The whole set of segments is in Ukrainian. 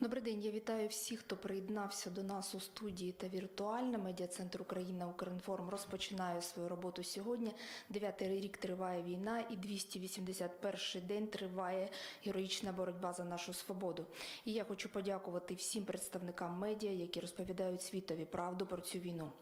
Добрий день, я вітаю всіх, хто приєднався до нас у студії та віртуально. Медіа-центр Україна Укрінформ розпочинає свою роботу сьогодні. Дев'ятий рік триває війна, і 281 день триває героїчна боротьба за нашу свободу. І я хочу подякувати всім представникам медіа, які розповідають світові правду про цю війну.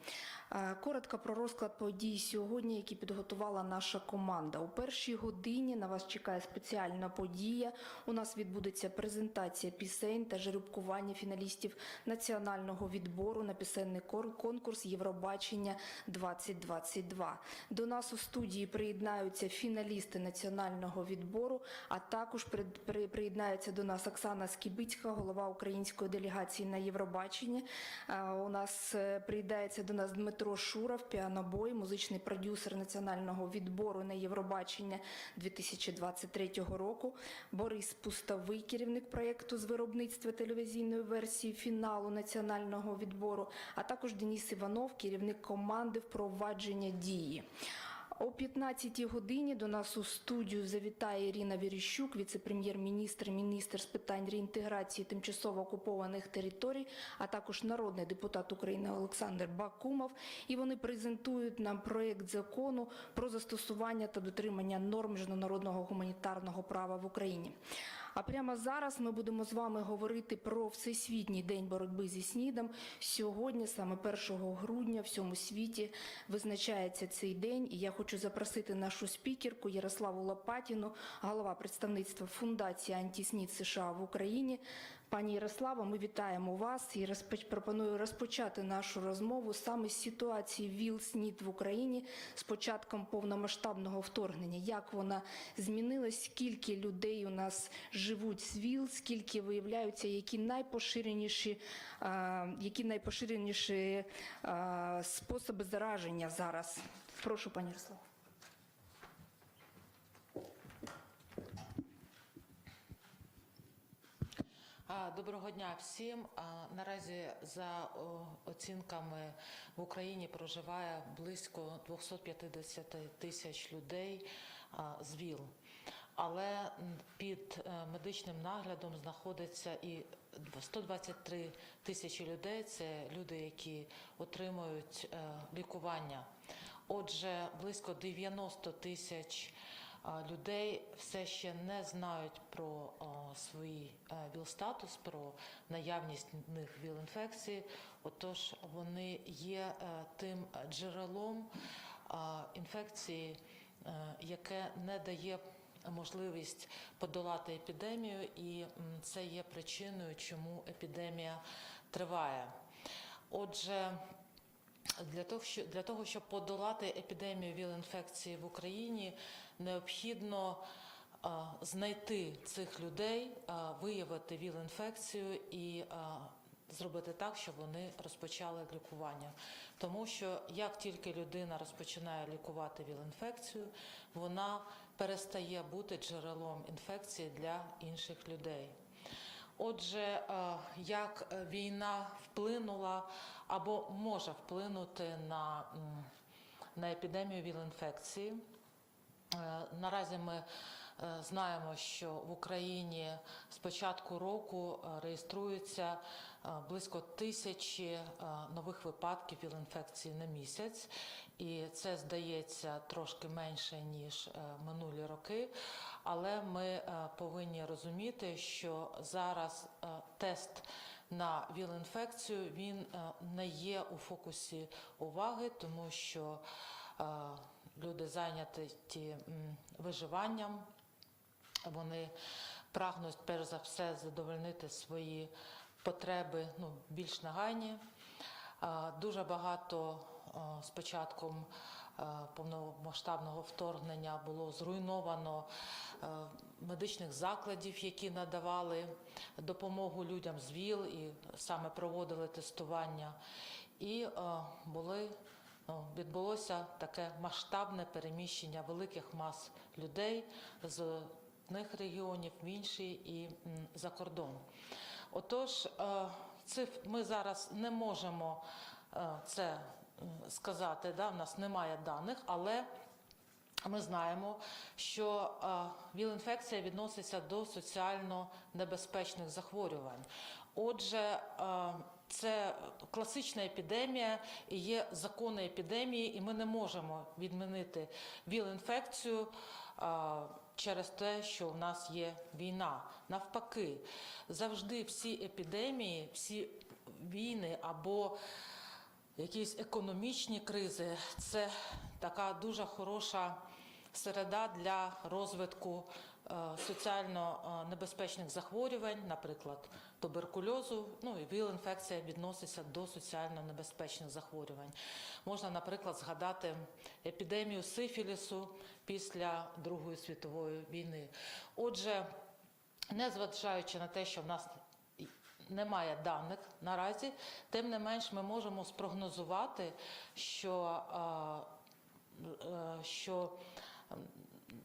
Е, Коротко про розклад подій сьогодні, які підготувала наша команда. У першій годині на вас чекає спеціальна подія. У нас відбудеться презентація пісень та жеребкування фіналістів національного відбору на пісенний конкурс Євробачення 2022. До нас у студії приєднаються фіналісти національного відбору, а також при- при- приєднається до нас Оксана Скібицька, голова української делегації на Євробачення. Е, У нас е, приєднається до нас Дмитро Шуров, піанобой, музичний продюсер національного відбору на Євробачення 2023 року. Борис Пустовий, керівник проєкту з виробництва телевізійної версії фіналу національного відбору, а також Денис Іванов, керівник команди впровадження дії. О 15-й годині до нас у студію завітає Ірина Віріщук, віце-прем'єр-міністр, міністр з питань реінтеграції тимчасово окупованих територій, а також народний депутат України Олександр Бакумов. І вони презентують нам проєкт закону про застосування та дотримання норм міжнародного гуманітарного права в Україні. А прямо зараз ми будемо з вами говорити про Всесвітній день боротьби зі СНІДом. Сьогодні, саме 1 грудня, в всьому світі визначається цей день. І я хочу запросити нашу спікерку Ярославу Лопатіну, голова представництва Фундації Антіснід США в Україні. Пані Ярослава, ми вітаємо вас і розпоч... пропоную розпочати нашу розмову саме з ситуації ВІЛ-СНІД в Україні з початком повномасштабного вторгнення. Як вона змінилась, скільки людей у нас живуть з ВІЛ, скільки виявляються, які найпоширеніші, які найпоширеніші способи зараження зараз. Прошу, пані Ярослава. Доброго дня всім. Наразі за оцінками в Україні проживає близько 250 тисяч людей з ВІЛ. Але під е, медичним наглядом знаходиться і 123 тисячі людей. Це люди, які отримують е, лікування. Отже, близько 90 тисяч людей все ще не знають про е, ВІЛ-статус, про наявність в них ВІЛ-інфекції. Отож, вони є е, тим джерелом інфекції, е, яке не дає можливість подолати епідемію, і це є причиною, чому епідемія триває. Отже, для того, щоб подолати епідемію ВІЛ-інфекції в Україні, необхідно знайти цих людей, виявити ВІЛ-інфекцію і зробити так, щоб вони розпочали лікування. Тому що як тільки людина розпочинає лікувати ВІЛ-інфекцію, вона перестає бути джерелом інфекції для інших людей. Отже, як війна вплинула або може вплинути на, на епідемію ВІЛ-інфекції. Е, Наразі ми е, знаємо, що в Україні з початку року е, реєструється близько тисячі нових випадків ВІЛ-інфекції на місяць, і це здається трошки менше ніж минулі роки. Але ми повинні розуміти, що зараз тест на ВІЛ-інфекцію він не є у фокусі уваги, тому що люди зайняті виживанням, вони прагнуть перш за все задовольнити свої потреби ну, більш нагайні. Дуже багато з початком повномасштабного вторгнення було зруйновано медичних закладів, які надавали допомогу людям з ВІЛ і саме проводили тестування. І були відбулося таке масштабне переміщення великих мас людей з одних регіонів в інші і за кордон. Отож, е, циф ми зараз не можемо е, це сказати, да, в нас немає даних, але ми знаємо, що е, ВІЛ-інфекція відноситься до соціально небезпечних захворювань. Отже, це класична епідемія і є закони епідемії, і ми не можемо відмінити ВІЛ-інфекцію через те, що в нас є війна. Навпаки, завжди всі епідемії, всі війни або якісь економічні кризи це така дуже хороша середа для розвитку е, соціально е, небезпечних захворювань, наприклад, туберкульозу. Ну і ВІЛ-інфекція відноситься до соціально небезпечних захворювань. Можна, наприклад, згадати епідемію сифілісу після Другої світової війни. Отже, незважаючи на те, що в нас немає даних наразі, тим не менш ми можемо спрогнозувати, що, е, що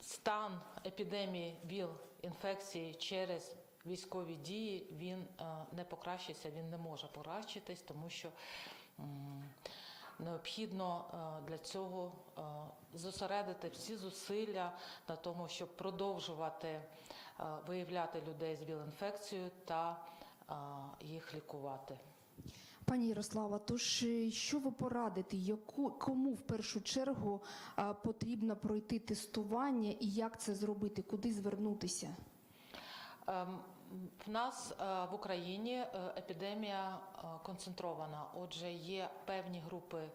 стан епідемії ВІЛ-інфекції через військові дії він е, не покращиться, він не може покращитись, тому що необхідно е, для цього е, зосередити всі зусилля на тому, щоб продовжувати виявляти людей з ВІЛ-інфекцією та їх лікувати. Пані Ярослава, тож е, що ви порадите, яку кому в першу чергу а, потрібно пройти тестування і як це зробити, куди звернутися? Ем, В нас е, в Україні е, епідемія е, концентрована. Отже, є певні групи,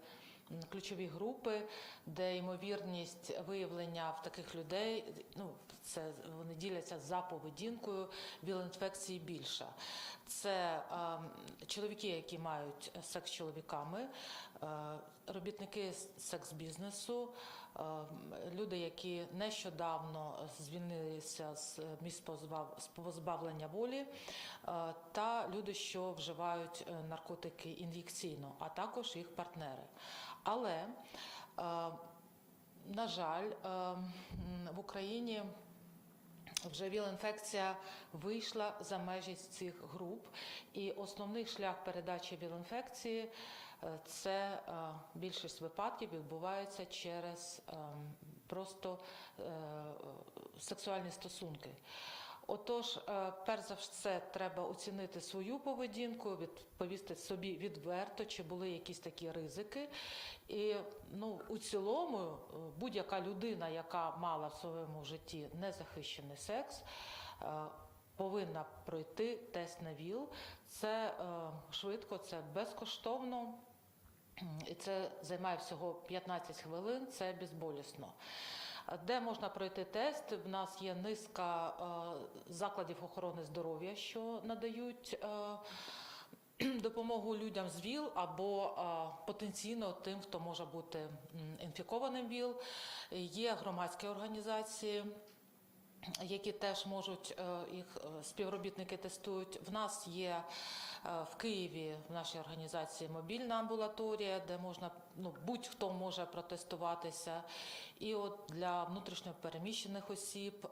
ключові групи, де ймовірність виявлення в таких людей, ну це вони діляться за поведінкою вілоінфекції більша. Це е, чоловіки, які мають секс з чоловіками, е, робітники секс-бізнесу, люди, які нещодавно звільнилися з місць позбав- позбавлення волі, е, та люди, що вживають е, наркотики ін'єкційно, а також їх партнери. Але, е, на жаль, е, в Україні вже ВІЛ-інфекція вийшла за межі цих груп, і основний шлях передачі ВІЛ-інфекції е, це е, більшість випадків відбувається через е, просто е, сексуальні стосунки. Отож, е, перш за все, треба оцінити свою поведінку, відповісти собі відверто, чи були якісь такі ризики. І ну, у цілому, е, будь-яка людина, яка мала в своєму житті незахищений секс, е, повинна пройти тест на ВІЛ. Це е, швидко, це безкоштовно. І це займає всього 15 хвилин, це безболісно. Де можна пройти тест? В нас є низка е, закладів охорони здоров'я, що надають е, допомогу людям з ВІЛ або е, потенційно тим, хто може бути інфікованим ВІЛ. Є громадські організації. Які теж можуть е, їх е, співробітники тестують. В нас є е, в Києві в нашій організації мобільна амбулаторія, де можна ну будь-хто може протестуватися. І от для внутрішньо переміщених осіб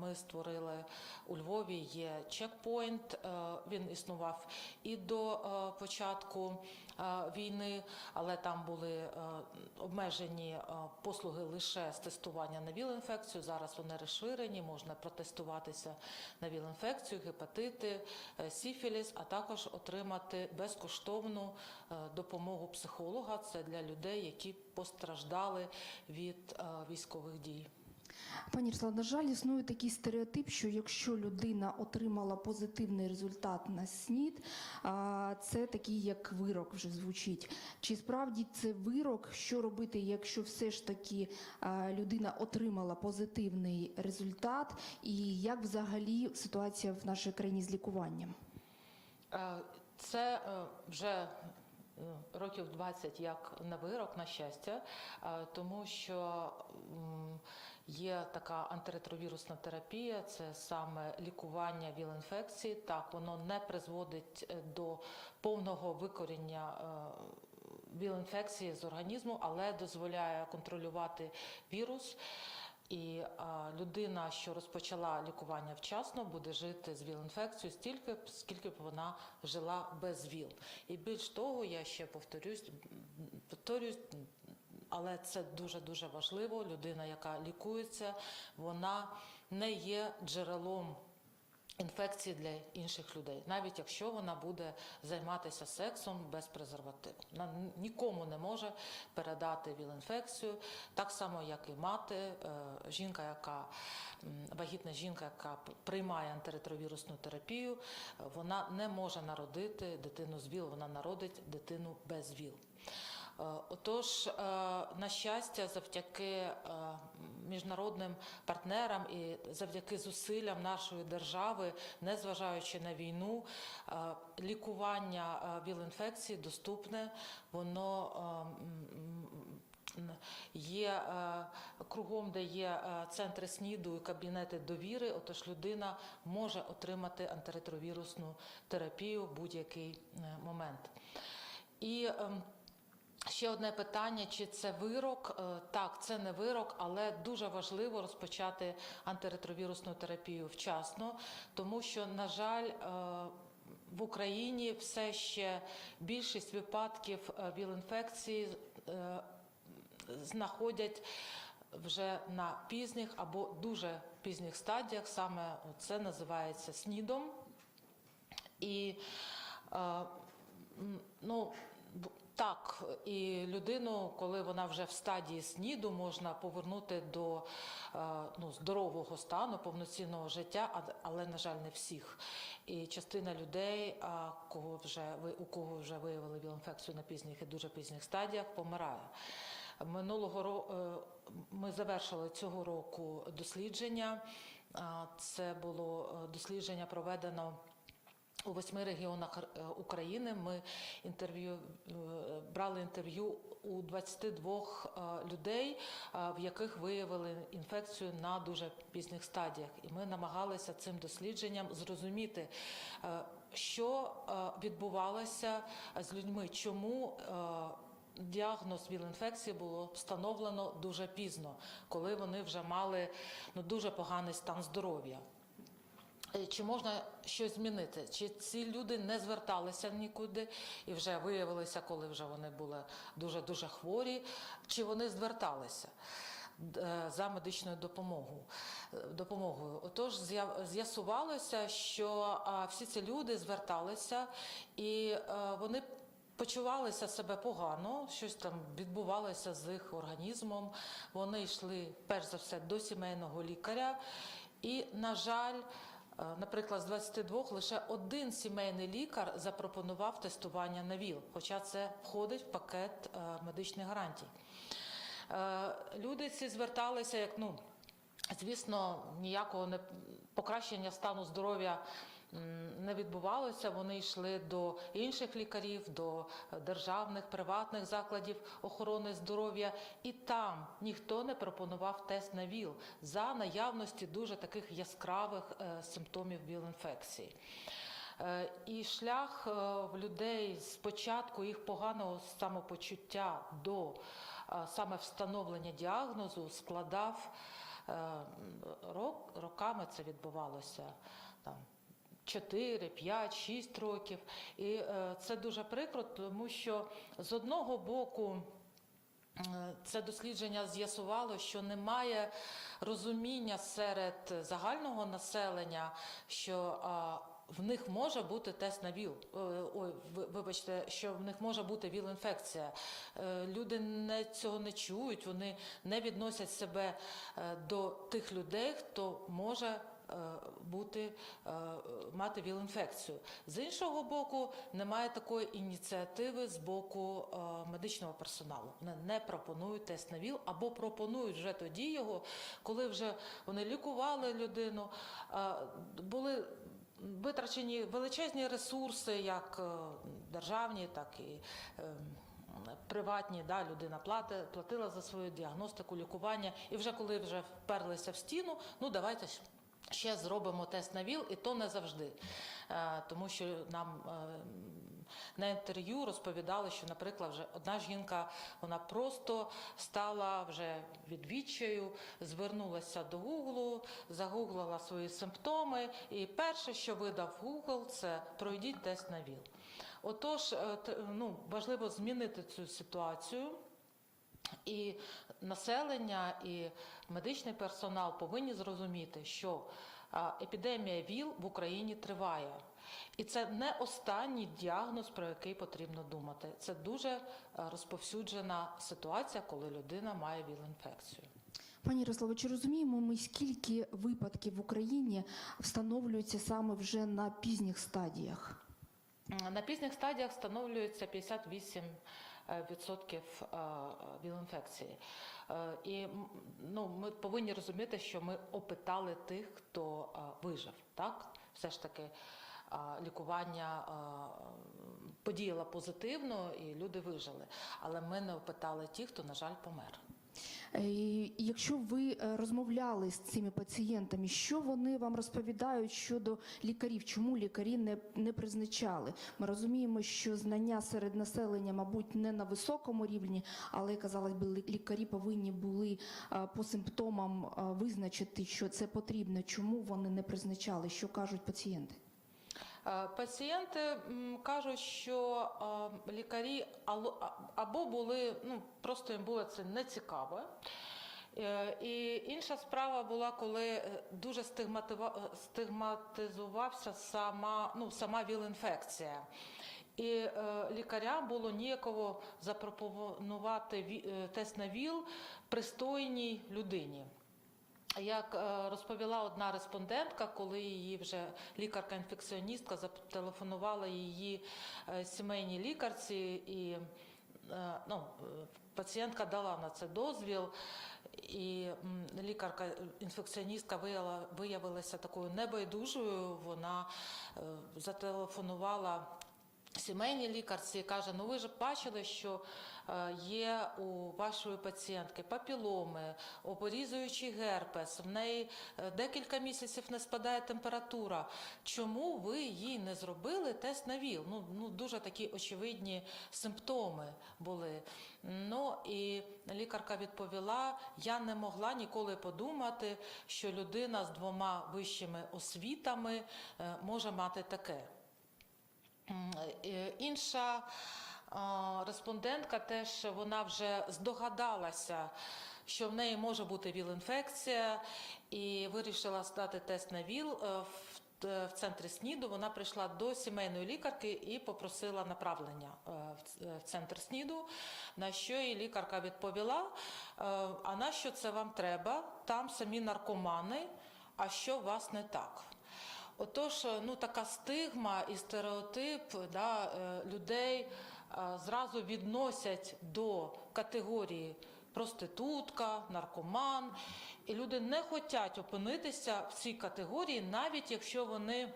ми створили у Львові є чекпоінт. е, Він існував і до е, початку е, війни, але там були обмежені послуги лише з тестування на ВІЛ-інфекцію. Зараз вони розширені, можна протестуватися на ВІЛ-інфекцію, гепатити, сіфіліс, а також отримати безкоштовну допомогу психолога. Це для людей, які постраждали від військових дій. Пані Ярослава, на жаль, існує такий стереотип, що якщо людина отримала позитивний результат на СНІД, це такий як вирок вже звучить. Чи справді це вирок? Що робити, якщо все ж таки людина отримала позитивний результат, і як взагалі ситуація в нашій країні з лікуванням? Це е, вже е, років 20 як на вирок, на щастя, тому що є така антиретровірусна терапія, це саме лікування ВІЛ-інфекції. Так, воно не призводить е, до повного викоріння е, ВІЛ-інфекції з організму, але дозволяє контролювати вірус. І а, людина, що розпочала лікування вчасно, буде жити з ВІЛ-інфекцією стільки, скільки б вона жила без ВІЛ. І більш того, я ще повторюсь, повторюсь, але це дуже дуже важливо. Людина, яка лікується, вона не є джерелом інфекції для інших людей, навіть якщо вона буде займатися сексом без презервативу. Вона нікому не може передати ВІЛ-інфекцію, так само, як і мати, е, жінка, яка вагітна жінка, яка приймає антиретровірусну терапію, вона не може народити дитину з ВІЛ, вона народить дитину без ВІЛ. Е, Отож, е, на щастя, завдяки е, міжнародним партнерам і завдяки зусиллям нашої держави, незважаючи на війну, лікування ВІЛ-інфекції доступне, воно є кругом, де є центри СНІДу і кабінети довіри. Отож, людина може отримати антиретровірусну терапію в будь-який момент. І ем, Ще одне питання: чи це вирок? Е, Так, це не вирок, але дуже важливо розпочати антиретровірусну терапію вчасно, тому що, на жаль, е, в Україні все ще більшість випадків е, ВІЛ-інфекції знаходять вже на пізніх або дуже пізніх стадіях. Саме це називається СНІДом. І ну, так, і людину, коли вона вже в стадії СНІДу, можна повернути до е, ну, здорового стану, повноцінного життя, але, на жаль, не всіх. І частина людей, кого вже, ви- у кого вже виявили ВІЛ-інфекцію на пізніх і дуже пізніх стадіях, помирає. Минулого року ми завершили цього року дослідження. Це було е, дослідження проведено у восьми регіонах е, України. Ми інтерв'ю е, брали інтерв'ю у 22 е, людей, в яких виявили інфекцію на дуже пізніх стадіях. І ми намагалися цим дослідженням зрозуміти, що відбувалося з людьми, чому. Діагноз ВІЛ-інфекції було встановлено дуже пізно, коли вони вже мали ну, дуже поганий стан здоров'я. Е, Чи можна щось змінити? Чи ці люди не зверталися нікуди і вже виявилися, коли вже вони були дуже дуже хворі, чи вони зверталися? е, За медичною допомогою. е, допомогою. Отож, з'ясувалося, що всі ці люди зверталися і вони почувалися себе погано, щось там відбувалося з їх організмом. Вони йшли перш за все до сімейного лікаря, і, на жаль, Наприклад, з 22 лише один сімейний лікар запропонував тестування на ВІЛ, хоча це входить в пакет е, медичних гарантій. Е, Люди ці зверталися як ну. Звісно, ніякого не покращення стану здоров'я не відбувалося. Вони йшли до інших лікарів, до державних, приватних закладів охорони здоров'я, і там ніхто не пропонував тест на ВІЛ за наявності дуже таких яскравих е, симптомів ВІЛ-інфекції. Е, І шлях е, в людей з початку їх поганого самопочуття до саме встановлення діагнозу складав рок, роками це відбувалося там. 4, 5, 6 років. І е, це дуже прикро, тому що з одного боку Е, Це дослідження з'ясувало, що немає розуміння серед загального населення, що в них може бути тест на ВІЛ. Е, Ой, ви- вибачте, що в них може бути ВІЛ-інфекція. Люди не цього не чують, вони не відносять себе до тих людей, хто може бути е, мати ВІЛ-інфекцію. З іншого боку, немає такої ініціативи з боку е, медичного персоналу. Вони не пропонують тест на ВІЛ або пропонують вже тоді його, коли вже вони лікували людину, е, були. Витрачені величезні ресурси, як е, державні, так і е, приватні. Да, людина плати, платила за свою діагностику, лікування. І вже коли вже вперлися в стіну, ну давайте ще зробимо тест на ВІЛ, і то не завжди. Е, Тому що нам е, на інтерв'ю розповідали, що, наприклад, вже одна жінка вона просто стала вже відвічаю, звернулася до Гуглу, загуглила свої симптоми, і перше, що видав Google, це пройдіть тест на ВІЛ. Отож, е, ну, важливо змінити цю ситуацію. І населення, і медичний персонал повинні зрозуміти, що епідемія ВІЛ в Україні триває. І це не останній діагноз, про який потрібно думати. Це дуже е, розповсюджена ситуація, коли людина має ВІЛ-інфекцію. Пані Ярославо, чи розуміємо ми, скільки випадків в Україні встановлюється саме вже на пізніх стадіях? На пізніх стадіях встановлюється 58 е, відсотків е, ВІЛ-інфекції. Е, І ну, ми повинні розуміти, що ми опитали тих, хто е, вижив. Так? Все ж таки е, лікування е, подіяло позитивно і люди вижили. Але ми не опитали тих, хто, на жаль, помер. Е, Якщо ви е, розмовляли з цими пацієнтами, що вони вам розповідають щодо лікарів? Чому лікарі не, не призначали? Ми розуміємо, що знання серед населення, мабуть, не на високому рівні, але казалось би, лікарі повинні були е, по симптомам визначити, що це потрібно. Чому вони не призначали? Що кажуть пацієнти? Е, Пацієнти кажуть, що е, лікарі або були, ну просто їм було це не цікаво. Е, І інша справа була, коли дуже стигматизувався сама, ну, сама ВІЛ-інфекція. І е, лікарям було ніяково запропонувати ві- е, тест на ВІЛ пристойній людині. Як е, розповіла одна респондентка, коли її вже лікарка-інфекціоністка зателефонувала її е, сімейній лікарці, і е, ну, пацієнтка дала на це дозвіл, і лікарка-інфекціоністка виявила, виявилася такою небайдужою. Вона зателефонувала сімейній лікарці каже: ну ви ж бачили, що е, є у вашої пацієнтки папіломи, опорізуючий герпес, в неї е, декілька місяців не спадає температура. Чому ви їй не зробили тест на ВІЛ? Ну, ну дуже такі очевидні симптоми були. Ну і лікарка відповіла: я не могла ніколи подумати, що людина з двома вищими освітами е, може мати таке. Е, Інша респондентка теж вона вже здогадалася, що в неї може бути ВІЛ-інфекція, і вирішила здати тест на ВІЛ. е, в- е, центрі СНІДу вона прийшла до сімейної лікарки і попросила направлення е, в е, центр СНІДу, на що їй лікарка відповіла: е, а на що це вам треба? Там самі наркомани, а що у вас не так? Отож, е, ну така стигма і стереотип да, е, людей е, зразу відносять до категорії проститутка, наркоман, і люди не хочуть опинитися в цій категорії, навіть якщо вони.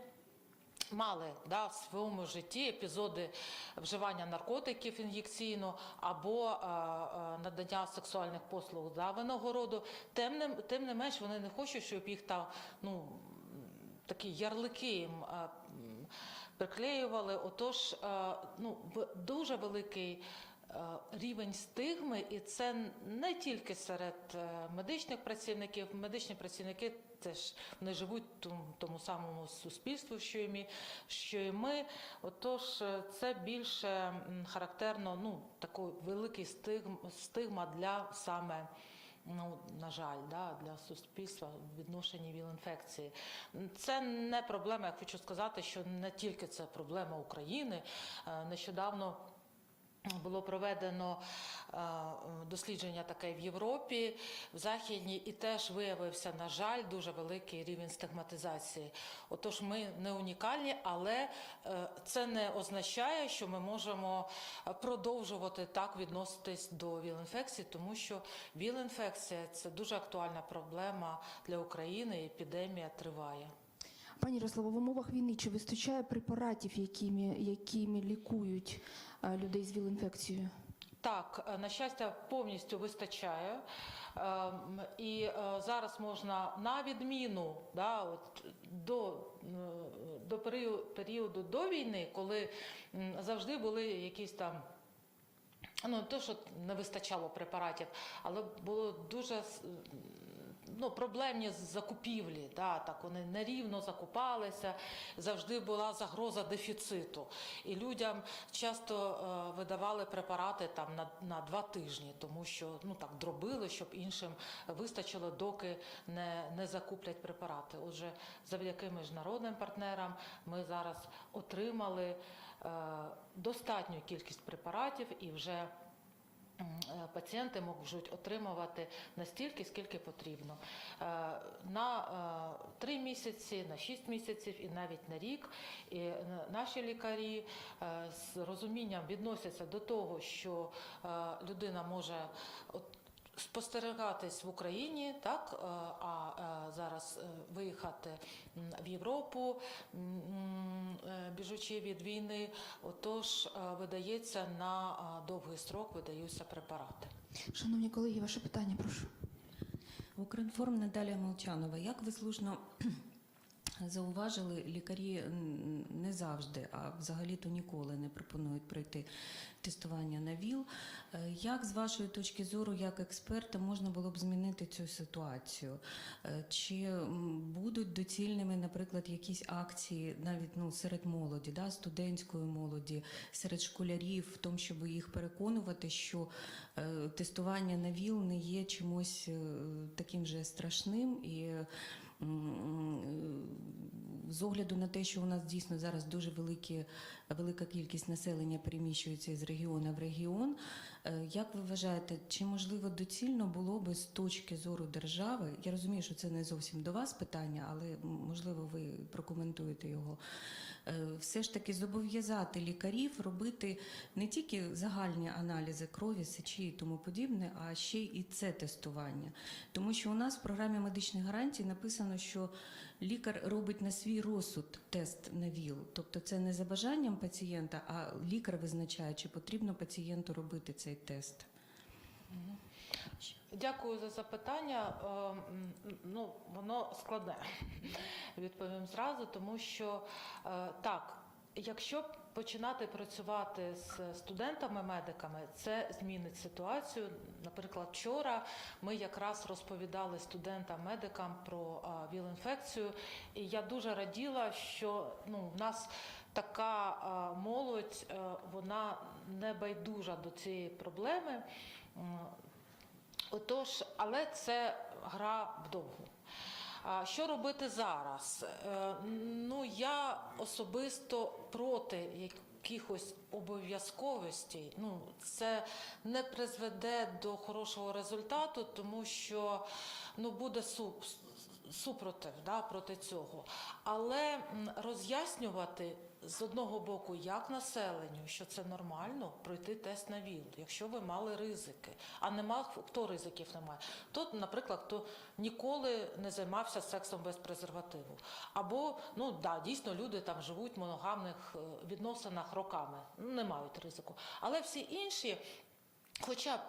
Мали да, в своєму житті епізоди вживання наркотиків ін'єкційно або е, е, надання сексуальних послуг за винагороду. Тим не, тим не менш вони не хочуть, щоб їх там ну, такі ярлики їм приклеювали. Отож, ну, дуже великий рівень стигми, і це не тільки серед е, медичних працівників. Медичні працівники теж не живуть в тому, тому самому суспільству, що і ми. Що і ми. Отож, е, це більше характерно, ну, такий великий стигм, стигма для саме. Ну, на жаль, да, для суспільства в відношенні ВІЛ-інфекції. Це не проблема, я хочу сказати, що не тільки це проблема України. Е, Нещодавно було проведено е, дослідження таке в Європі, в Західній, і теж виявився, на жаль, дуже великий рівень стигматизації. Отож, ми не унікальні, але е, це не означає, що ми можемо е, продовжувати так відноситись до ВІЛ-інфекції, тому що ВІЛ-інфекція це дуже актуальна проблема для України, епідемія триває. Пані Ярославо, в умовах війни чи вистачає препаратів, якими, якими лікують е, людей з ВІЛ-інфекцією? Так, е, на щастя, повністю вистачає. Ем, І е, зараз можна на відміну да, от, до, до періоду, до війни, коли завжди були якісь там Ну, то, що не вистачало препаратів, але було дуже ну, проблемні закупівлі. Да, так вони нерівно закупалися, завжди була загроза дефіциту. І людям часто е, видавали препарати там на, на два тижні, тому що ну так дробили, щоб іншим вистачило, доки не, не закуплять препарати. Отже, завдяки міжнародним партнерам ми зараз отримали е, достатню кількість препаратів і вже пацієнти можуть отримувати настільки, скільки потрібно. Е, На е, три місяці, на шість місяців і навіть на рік. І е, наші лікарі е, з розумінням відносяться до того, що е, людина може спостерігатись в Україні, так е, а е, зараз е, виїхати в Європу, біжучи від війни. Отож, видається на довгий строк видаються препарати. Шановні колеги, ваше питання, прошу. Укрінформ Наталія Молчанова. Як ви слушно зауважили, лікарі не завжди, а взагалі-то ніколи не пропонують пройти тестування на ВІЛ. Е, Як з вашої точки зору, як експерта, можна було б змінити цю ситуацію? Е, Чи будуть доцільними, наприклад, якісь акції навіть ну, серед молоді, да, студентської молоді, серед школярів, в тому, щоб їх переконувати, що е, тестування на ВІЛ не є чимось таким же страшним і з огляду на те, що у нас дійсно зараз дуже великі, велика кількість населення переміщується з регіону в регіон. е, Як ви вважаєте, чи можливо доцільно було би з точки зору держави? Я розумію, що це не зовсім до вас питання, але можливо ви прокоментуєте його. Е, Все ж таки зобов'язати лікарів робити не тільки загальні аналізи крові, сечі і тому подібне, а ще і це тестування. Тому що у нас в програмі медичних гарантій написано, що лікар робить на свій розсуд тест на ВІЛ. Тобто це не за бажанням пацієнта, а лікар визначає, чи потрібно пацієнту робити цей тест. Дякую за запитання. Е, Ну, воно складне. Відповім зразу, тому що е, так, якщо починати працювати з студентами-медиками, це змінить ситуацію. Наприклад, вчора ми якраз розповідали студентам-медикам про е, ВІЛ-інфекцію, і я дуже раділа, що ну, в нас така молодь, вона не байдужа до цієї проблеми. Отож, але це гра вдовгу. А Що робити зараз? Е, Ну, я особисто проти якихось обов'язковостей. Ну, це не призведе до хорошого результату, тому що ну, буде суп, супротив да, проти цього. Але роз'яснювати з одного боку, як населенню, що це нормально пройти тест на ВІЛ, якщо ви мали ризики, а нема хто ризиків немає. То, наприклад, хто ніколи не займався сексом без презервативу. Або ну да, дійсно люди там живуть в моногамних е, відносинах роками, не мають ризику. Але всі інші, хоча б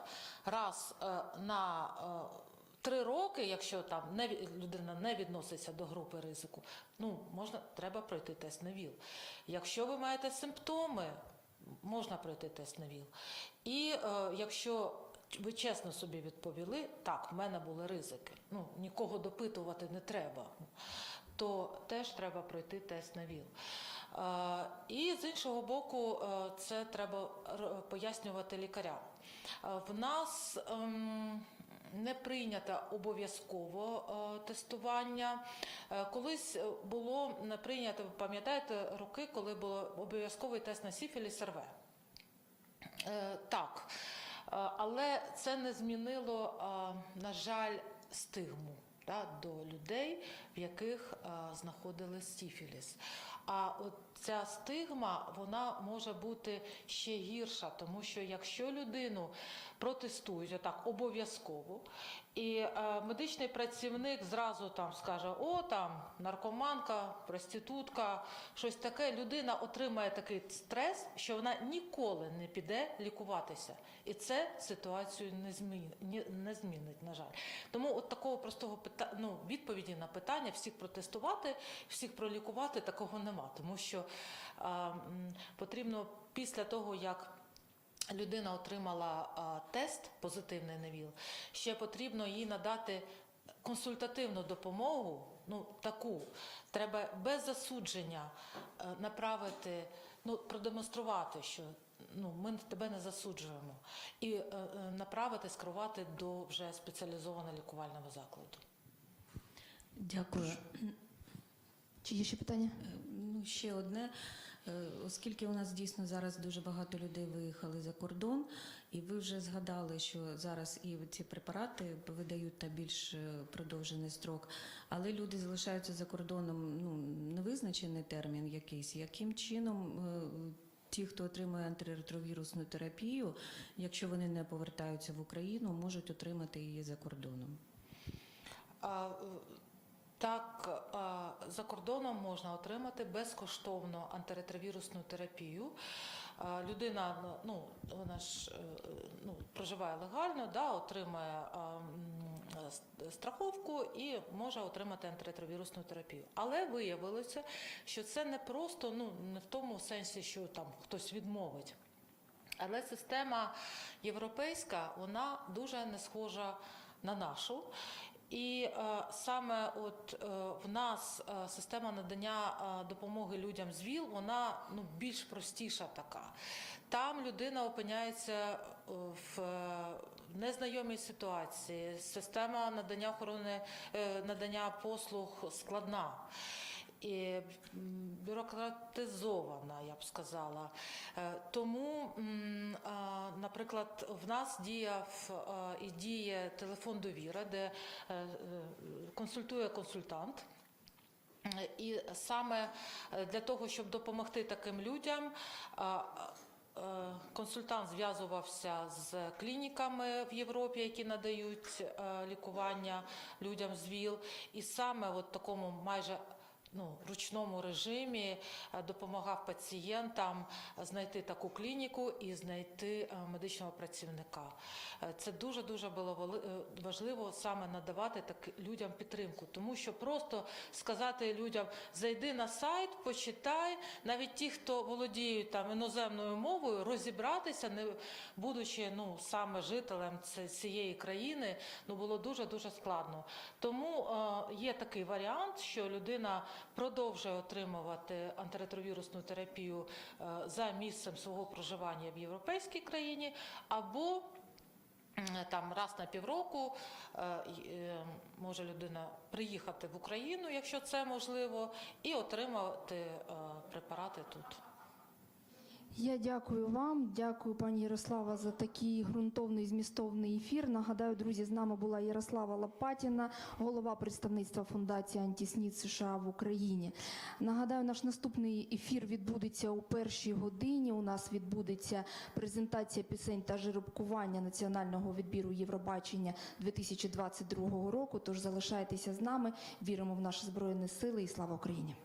раз е, на е, Три роки, якщо там не людина не відноситься до групи ризику, ну можна треба пройти тест на ВІЛ. Якщо ви маєте симптоми, можна пройти тест на ВІЛ. І е, якщо ви чесно собі відповіли, так, в мене були ризики, ну нікого допитувати не треба, то теж треба пройти тест на ВІЛ. Е, І з іншого боку, е, це треба пояснювати лікарям. Е, В нас ем, не прийнято обов'язково е, тестування. Е, Колись було не прийнято, ви пам'ятаєте, роки, коли був обов'язковий тест на сіфіліс РВ. Е, Так, але це не змінило, на жаль, стигму до людей, в яких знаходили сіфіліс. А от ця стигма вона може бути ще гірша, тому що якщо людину протестують отак обов'язково, і е, медичний працівник зразу там скаже: о, там наркоманка, проститутка, щось таке, людина отримає такий стрес, що вона ніколи не піде лікуватися. І це ситуацію не змінить, не змінить, на жаль. Тому от такого простого пита... ну, відповіді на питання всіх протестувати, всіх пролікувати, такого нема. Тому що потрібно після того, як людина отримала тест позитивний на ВІЛ, ще потрібно їй надати консультативну допомогу, ну таку, треба без засудження е, направити, ну продемонструвати, що ну ми тебе не засуджуємо, і е, е, направити, скерувати до вже спеціалізованого лікувального закладу. Дякую. Чи є ще питання? Е, Ну, ще одне. Е, Оскільки у нас дійсно зараз дуже багато людей виїхали за кордон, і ви вже згадали, що зараз і ці препарати видають на більш е, продовжений строк, але люди залишаються за кордоном ну, невизначений термін якийсь. Яким чином ті, хто отримує антиретровірусну терапію, якщо вони не повертаються в Україну, можуть отримати її за кордоном? А, Так, за кордоном можна отримати безкоштовно антиретровірусну терапію. Людина ну, вона ж е, ну, проживає легально, да, отримає страховку і може отримати антиретровірусну терапію. Але виявилося, що це не просто ну, не в тому сенсі, що там хтось відмовить. Але система європейська вона дуже не схожа на нашу. І е, саме от е, в нас е, система надання допомоги людям з ВІЛ, вона ну, більш простіша така. Там людина опиняється в незнайомій ситуації. Система надання охорони надання послуг складна бюрократизована, я б сказала. Е, Тому, наприклад, в нас діяв е, і діє телефон довіра, де е, е, консультує консультант. Е, І саме е, для того, щоб допомогти таким людям, е, консультант зв'язувався з клініками в Європі, які надають е, лікування людям з ВІЛ, і саме от такому майже ну, ручному режимі е, допомагав пацієнтам знайти таку клініку і знайти е, медичного працівника. Е, Це дуже дуже було важливо саме надавати так людям підтримку, тому що просто сказати людям зайди на сайт, почитай, навіть ті, хто володіють там іноземною мовою, розібратися, не будучи ну саме жителем цієї країни, ну було дуже дуже складно. Тому е, є такий варіант, що людина продовжує отримувати антиретровірусну терапію е, за місцем свого проживання в європейській країні або там раз на півроку е, е, може людина приїхати в Україну, якщо це можливо, і отримати препарати тут. Я дякую вам, дякую пані Ярослава за такий ґрунтовний змістовний ефір. Нагадаю, друзі, з нами була Ярослава Лопатіна, голова представництва фундації Антіснід США в Україні. Нагадаю, наш наступний ефір відбудеться у першій годині. У нас відбудеться презентація пісень та жеребкування національного відбіру Євробачення 2022 року. Тож залишайтеся з нами. Віримо в наші збройні сили і слава Україні.